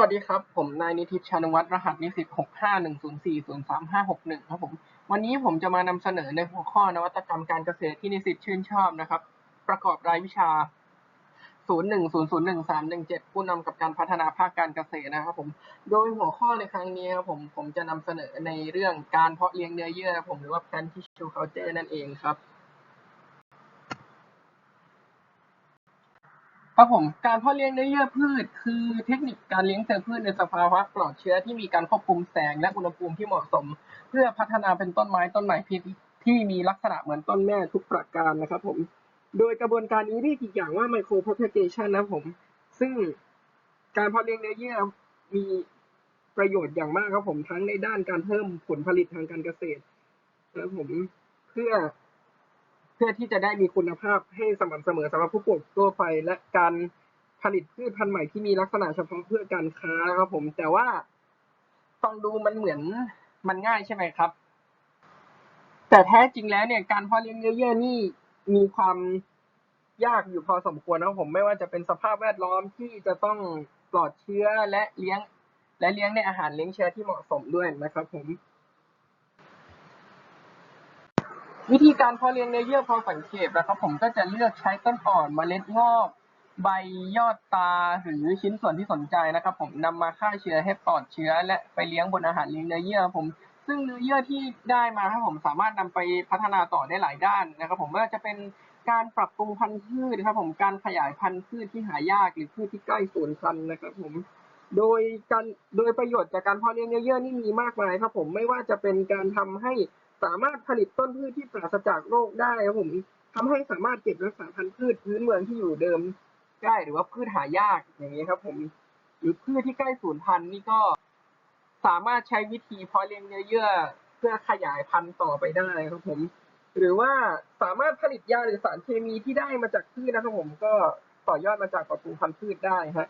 วัสดีครับ ผมนายนิติชานวัฒน์รหัสนิสิตหกห้าหนึ่งศูนย์สี่ศูนย์สามห้าหกหนึ่งครับผม วันนี้ผมจะมานำเสนอในหัวข้อนวัตกรรมการเกษตรที่นิสิตชื่นชอบนะครับ ประกอบรายวิชา0 1 0 0 1 3 1 7ผู้นำกับการพัฒนาภาคการเกษตรนะครับผม โดยหัวข้อในครั้งนี้ครับผมผมจะนำเสนอในเรื่องการเพาะเลี้ยงเนื้อเยื่อผมหรือว่า plant tissue culture นั่นเองครับ ครับผมการเพาะเลี้ยงเนื้อเยื่อพืช คือเทคนิคการเลี้ยงเซลล์พืชในสภาวะปลอดเชื้อที่มีการควบคุมแสงและอุณหภูมิที่เหมาะสม เพื่อพัฒนาเป็นต้นไม้ต้นใหม่ที่ที่มีลักษณะเหมือนต้นแม่ทุกประการนะครับผมโดยกระบวนการนี้เรียกอีกอย่างว่า micro propagation นะครับผม ซึ่งการเพาะเลี้ยงเนื้อเยื่อมีประโยชน์อย่างมากครับผมทั้งในด้านการเพิ่มผลผลิตทางการเกษตรนะครับผมเพื่อ เพื่อที่จะได้มีคุณภาพให้สม่ำเสมอสำหรับผู้ปลูกทั่วไปและการผลิตพืชพันธุ์ใหม่ที่มีลักษณะเฉพาะเพื่อการค้าครับผม แต่ว่าฟังดูมันเหมือนมันง่ายใช่ไหมครับ แต่แท้จริงแล้วเนี่ยการเพาะเลี้ยงเนื้อเยื่อนี่มีความยากอยู่พอสมควรนะครับผมไม่ว่าจะเป็นสภาพแวดล้อมที่จะต้องปลอดเชื้อและเลี้ยง และเลี้ยงในอาหารเลี้ยงเชื้อที่เหมาะสมด้วยนะครับผม วิธีการเพาะเลี้ยงเนื้อเยื่อพอสังเกตนะครับ ผมก็จะเลือกใช้ต้นอ่อนเมล็ดงอกใบยอดตาหรือชิ้นส่วนที่สนใจนะครับ ผมนำมาฆ่าเชื้อให้ปลอดเชื้อ และไปเลี้ยงบนอาหารเลี้ยงเนื้อเยื่อผมซึ่งเนื้อเยื่อที่ได้มาครับผมสามารถนำไปพัฒนาต่อได้หลายด้านนะครับ ผมไม่ว่าจะเป็นการปรับปรุงพันธุ์พืชนะครับ ผมการขยายพันธุ์พืชที่หายากหรือพืชที่ใกล้สูญพันธุ์นะครับ ผมโดยการโดยประโยชน์จากการเพาะเลี้ยงเนื้อเยื่อนี่มีมากมายครับ ผมไม่ว่าจะเป็นการทำให้ สามารถผลิตต้นพืชที่ปราศจากโรคได้ครับผมทำให้สามารถเก็บรักษาพันธุ์พืชพื้นเมืองที่อยู่เดิมได้หรือว่าพืชหายากอย่างนี้ครับ ผมหรือพืชที่ใกล้สูญพันธุ์นี่ก็สามารถใช้วิธีเพาะเลี้ยงเนื้อเยื่อเพื่อขยายพันธุ์ต่อไปได้ครับผม หรือว่าสามารถผลิตยาหรือสารเคมีที่ได้มาจากพืชนะครับผมก็ต่อยอดมาจากปรับปรุงพันธุ์พืชได้ฮะ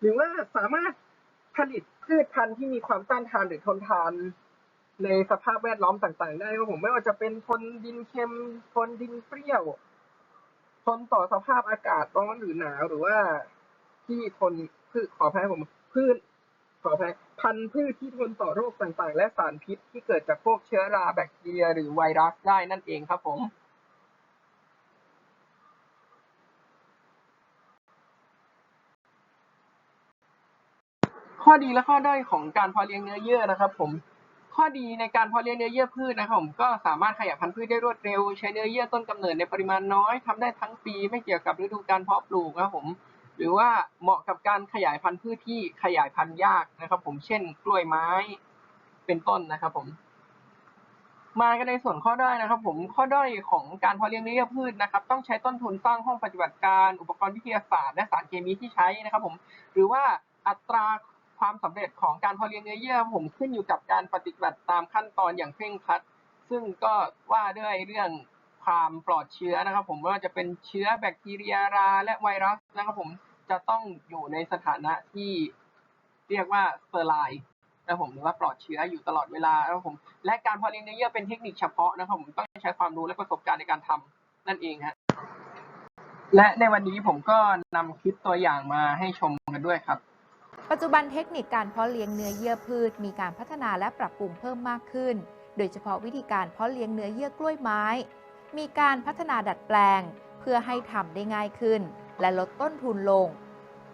หรือว่าสามารถผลิตพืชพันธุ์ที่มีความต้านทานหรือทนทาน ในสภาพแวดล้อมต่างๆ ได้ครับผมไม่ว่าจะเป็นทนดินเค็มทนดินเปรี้ยวทนต่อสภาพอากาศร้อนหรือหนาวหรือว่าที่ทนพืชขออภัยผมพืชขออภัยพันธุ์พืชที่ทนต่อโรคต่างๆ และสารพิษที่เกิดจากพวกเชื้อราแบคทีเรียหรือไวรัสได้นั่นเองครับผมข้อดีและข้อด้อยของการพาะเลี้ยงเนื้อเยื่อนะครับ ผม ข้อดีในการเพาะเลี้ยงเนื้อเยื่อพืชนะครับผมก็สามารถขยายพันธุ์พืชได้รวดเร็ว ใช้เนื้อเยื่อต้นกำเนิดในปริมาณน้อยทำได้ทั้งปีไม่เกี่ยวกับฤดูการเพาะปลูกนะครับผมหรือว่าเหมาะกับการขยายพันธุ์พืชที่ขยายพันธุ์ยากนะครับ ผมเช่น กล้วยไม้เป็นต้นนะครับผม มากันในส่วนข้อด้อยนะครับ ผมข้อด้อยของการเพาะเลี้ยงเนื้อเยื่อพืชนะครับ ต้องใช้ต้นทุนสร้างห้องปฏิบัติการ อุปกรณ์วิทยาศาสตร์และสารเคมีที่ใช้นะครับ ผม หรือว่าอัตรา ความสำเร็จของการพาะเลี้ยงเนื้อเยื่อผมขึ้นอยู่กับการปฏิบัติตามขั้นตอนอย่างเคร่งครัด ซึ่งก็ว่าด้วยเรื่องความปลอดเชื้อนะครับ ผมว่าจะเป็นเชื้อแบคทีเรียราและไวรัสนะครับผมจะต้องอยู่ในสถานะที่เรียกว่าสเตอร์ไลน์นะผมหรือว่าปลอดเชื้ออยู่ตลอดเวลานะครับผมและการพาะเลี้ยงเนื้อเยื่อเป็นเทคนิคเฉพาะนะครับผมต้องใช้ความรู้และประสบการณ์ในการทำนั่นเองฮะและในวันนี้ผมก็นำคลิปตัวอย่างมาให้ชมกันด้วยครับ ปัจจุบันเทคนิคการเพาะเลี้ยงเนื้อเยื่อพืช มีการพัฒนาและปรับปรุงเพิ่มมากขึ้น โดยเฉพาะวิธีการเพาะเลี้ยงเนื้อเยื่อกล้วยไม้ มีการพัฒนาดัดแปลง เพื่อให้ทำได้ง่ายขึ้น และลดต้นทุนลง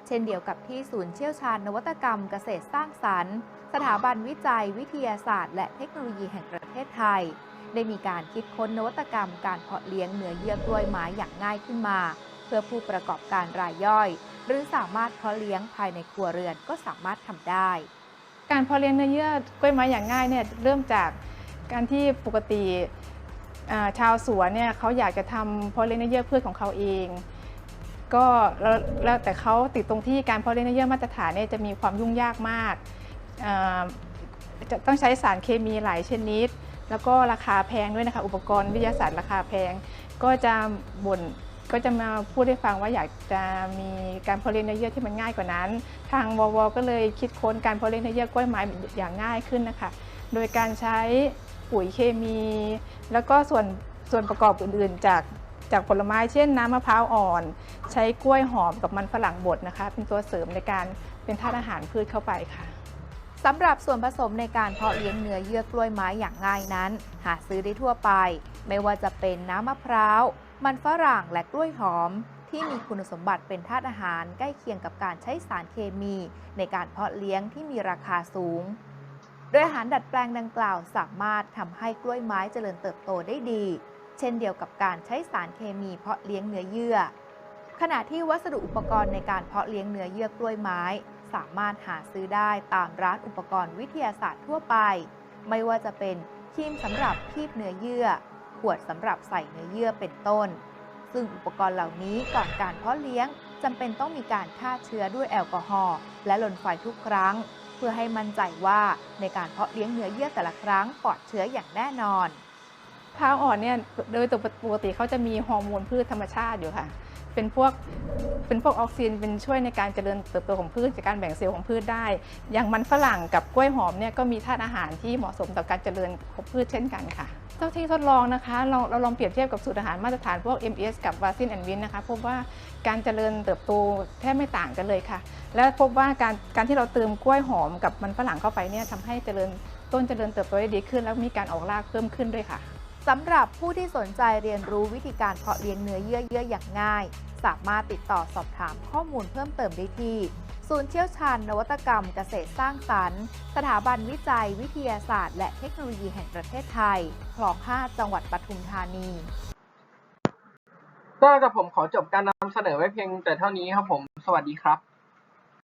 เช่นเดียวกับที่ศูนย์เชี่ยวชาญนวัตกรรมเกษตรสร้างสรรค์ สถาบันวิจัย วิทยาศาสตร์ และเทคโนโลยีแห่งประเทศไทย ได้มีการคิดค้นนวัตกรรม การเพาะเลี้ยงเนื้อเยื่อกล้วยไม้อย่างง่ายขึ้นมา เพื่อผู้ประกอบการรายย่อย หรือสามารถเพาะเลี้ยงภายในครัวเรือนก็สามารถทำได้ การเพาะเลี้ยงเนื้อเยื่อกล้วยไม้อย่างง่ายเนี่ยเริ่มจากการที่ปกติชาวสวนเนี่ยเขาอยากจะทำเพาะเลี้ยงเนื้อเยื่อพืชของเขาเอง ก็แล้วแต่เขาติดตรงที่การเพาะเลี้ยงเนื้อเยื่อมาตรฐานเนี่ยจะมีความยุ่งยากมากจะต้องใช้สารเคมีหลายชนิด แล้วก็ราคาแพงด้วยนะคะ อุปกรณ์วิทยาศาสตร์ราคาแพง ก็จะบ่น ก็จะมาพูดให้ฟังว่าอยากจะมีการเพาะเลี้ยงเนื้อเยื่อที่มันง่ายกว่านั้น ทางววก็เลยคิดค้นการเพาะเลี้ยงเนื้อเยื่อกล้วยไม้อย่างง่ายขึ้นนะคะ โดยการใช้ปุ๋ยเคมี แล้วก็ส่วนส่วนประกอบอื่น ๆ จากจากผลไม้เช่นน้ำมะพร้าวอ่อน ใช้กล้วยหอมกับมันฝรั่งบดนะคะ เป็นตัวเสริมในการเป็นธาตุอาหารพืชเข้าไปค่ะสำหรับส่วนผสมในการเพาะเลี้ยงเนื้อเยื่อกล้วยไม้อย่างง่ายนั้น หาซื้อได้ทั่วไป ไม่ว่าจะเป็นน้ำมะพร้าว มันฝรั่งและกล้วยหอม ที่มีคุณสมบัติเป็นธาตุอาหารใกล้เคียงกับการใช้สารเคมี ในการเพาะเลี้ยงที่มีราคาสูง โดยอาหารดัดแปลงดังกล่าวสามารถทำให้กล้วยไม้เจริญเติบโตได้ดี เช่นเดียวกับการใช้สารเคมีเพาะเลี้ยงเนื้อเยื่อ ขณะที่วัสดุอุปกรณ์ในการเพาะเลี้ยงเนื้อเยื่อกล้วยไม้ สามารถหาซื้อได้ตามร้านอุปกรณ์วิทยาศาสตร์ทั่วไป ไม่ว่าจะเป็นครีมสำหรับคีบเนื้อเยื่อ วดสำหรับใส่เนื้อเยื่อเป็นต้น ซึ่งอุปกรณ์เหล่านี้ก่อนการเพาะเลี้ยงจำเป็นต้องมีการฆ่าเชื้อด้วยแอลกอฮอล์และลนไฟทุกครั้ง เพื่อให้มั่นใจว่าในการเพาะเลี้ยงเนื้อเยื่อแต่ละครั้งปลอดเชื้ออย่างแน่นอนพร้าวอ่อนเนี่ยโดยตัวปกติเขาจะมีฮอร์โมนพืชธรรมชาติอยู่ค่ะ เป็นพวกเป็นพวกออกซินเป็นช่วยในการเจริญเติบโตของพืชจากการแบ่งเซลล์ของพืชได้ อย่างมันฝรั่งกับกล้วยหอมเนี่ยก็มีธาตุอาหารที่เหมาะสมต่อการเจริญของพืชเช่นกันค่ะ ท่าที่ทดลองนะคะเราเราลองเปรียบเทียบกับสูตรอาหารมาตรฐานพวก MS กับวาซินแอนวินนะคะพบว่าการเจริญเติบโตแทบไม่ต่างกันเลยค่ะ และพบว่าการการที่เราเติมกล้วยหอมกับมันฝรั่งเข้าไปเนี่ยทำให้เจริญต้นเจริญเติบโตได้ดีขึ้น แล้วมีการออกรากเพิ่มขึ้นด้วยค่ะสำหรับผู้ที่สนใจเรียนรู้วิธีการเพาะเลี้ยงเนื้อเยื่อเยื่ออย่างง่าย สามารถติดต่อสอบถามข้อมูลเพิ่มเติมได้ที่ ศูนย์เชี่ยวชาญนวัตกรรมเกษตรสร้างสรรค์ สถาบันวิจัย วิทยาศาสตร์ และเทคโนโลยีแห่งประเทศไทย คลอง 5 จังหวัดปทุมธานีก็กับผมขอจบการนำเสนอไว้เพียงแต่เท่านี้ครับผม สวัสดีครับ